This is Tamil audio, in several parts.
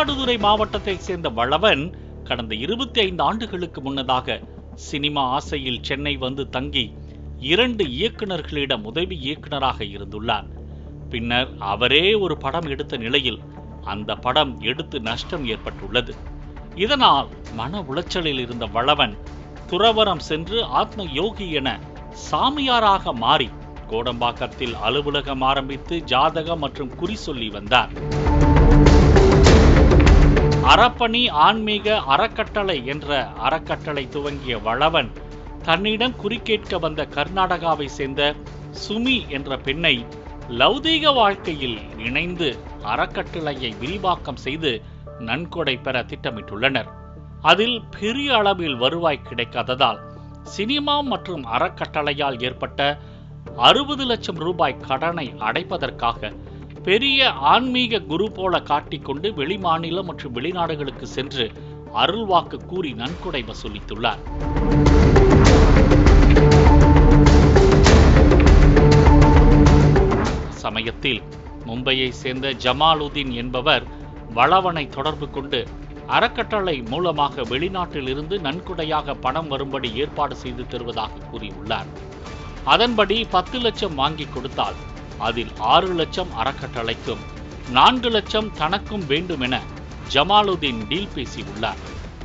மயிலாடுதுறை மாவட்டத்தைச் சேர்ந்த வளவன் கடந்த இருபத்தி ஐந்து ஆண்டுகளுக்கு முன்னதாக சினிமா ஆசையில் சென்னை வந்து தங்கி இரண்டு இயக்குநர்களிடம் உதவி இயக்குநராக இருந்துள்ளார். பின்னர் அவரே ஒரு படம் எடுத்த நிலையில் அந்த படம் எடுத்து நஷ்டம் ஏற்பட்டுள்ளது. இதனால் மன உளைச்சலில் இருந்த வளவன் துறவரம் சென்று ஆத்ம யோகி என சாமியாராக மாறி கோடம்பாக்கத்தில் அலுவலகம் ஆரம்பித்து ஜாதகம் மற்றும் குறி சொல்லி வந்தார். அறப்பணி ஆன்மீக அறக்கட்டளை என்ற அறக்கட்டளை துவங்கிய வளவன் தன்னிடம் குறிக்கேட்க வந்த கர்நாடகாவை சேர்ந்த சுமி என்ற பெண்ணை லௌதீக வாழ்க்கையில் இணைந்து அறக்கட்டளையை விரிவாக்கம் செய்து நன்கொடை பெற திட்டமிட்டுள்ளனர். அதில் பெரிய அளவில் வருவாய் கிடைக்காததால் சினிமா மற்றும் அறக்கட்டளையால் ஏற்பட்ட அறுபது லட்சம் ரூபாய் கடனை அடைப்பதற்காக பெரிய ஆன்மீக குரு போல காட்டிக்கொண்டு வெளிமாநிலம் மற்றும் வெளிநாடுகளுக்கு சென்று அருள்வாக்கு கூறி நன்கொடை வசூலித்துள்ளார். சமயத்தில் மும்பையை சேர்ந்த ஜமாலுதீன் என்பவர் வளவனை தொடர்பு கொண்டு அறக்கட்டளை மூலமாக வெளிநாட்டில் இருந்து நன்கொடையாக பணம் வரும்படி ஏற்பாடு செய்து தருவதாக கூறியுள்ளார். அதன்படி பத்து லட்சம் வாங்கி கொடுத்தால் அதில் ஆறு லட்சம் அறக்கட்டளைக்கும் நான்கு லட்சம் தனக்கும் வேண்டும் என ஜமாலுதீன் டீல் பேசியுள்ளார்.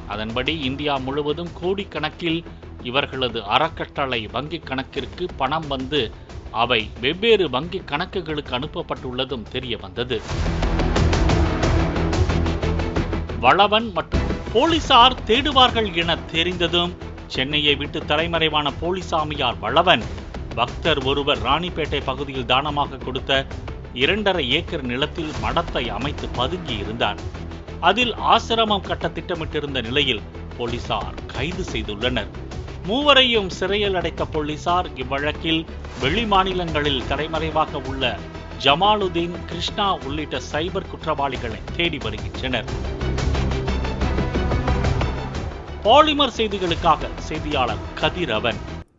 அதன்படி இந்தியா முழுவதும் கோடிக்கணக்கில் இவர்களது அறக்கட்டளை வங்கிக் கணக்கிற்கு பணம் வந்து அவை வெவ்வேறு வங்கி கணக்குகளுக்கு அனுப்பப்பட்டுள்ளதும் தெரிய வந்தது. வளவன் மற்றும் போலீசார் தேடுவார்கள் என தெரிந்ததும் சென்னையை விட்டு தலைமறைவான போலிசாமியார் வளவன் பக்தர் ஒருவர் ராணிப்பேட்டை பகுதியில் தானமாக கொடுத்த இரண்டரை ஏக்கர் நிலத்தில் மடத்தை அமைத்து பதுங்கி இருந்தார். அதில் ஆசிரமம் கட்ட திட்டமிட்டிருந்த நிலையில் போலீசார் கைது செய்துள்ளனர். மூவரையும் சிறையில் அடைத்த போலீசார் இவ்வழக்கில் வெளி மாநிலங்களில் தலைமறைவாக உள்ள ஜமாலுதீன் கிருஷ்ணா உள்ளிட்ட சைபர் குற்றவாளிகளை தேடி வருகின்றனர். பாலிமர் செய்திகளுக்காக செய்தியாளர் கதிரவன்.